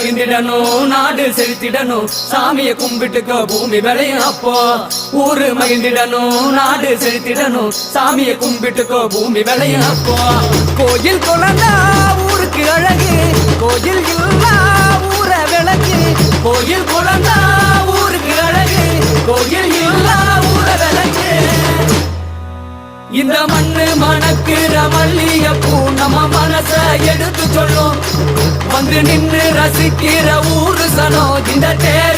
மகிழ்ந்திடணும் நாடு செழித்திடணும் சாமியை கும்பிட்டுக்க பூமி விளையும் அப்போ. ஊரு மகிழ்ந்திடணும் நாடு செழித்திடணும் சாமியை கும்பிட்டுக்க பூமி விளையும் அப்போ. கோயில் குழந்தா ஊருக்கு அழகு. கோயில் இல்லா ஊர விளக்கு. கோயில் குழந்தா இந்த மண்ணு மணக்கிற மல்லிய பூ. நம்ம மனச எடுத்து சொல்லும். வந்து நின்று ரசிக்கிற ஊரு சனம் இந்த தேர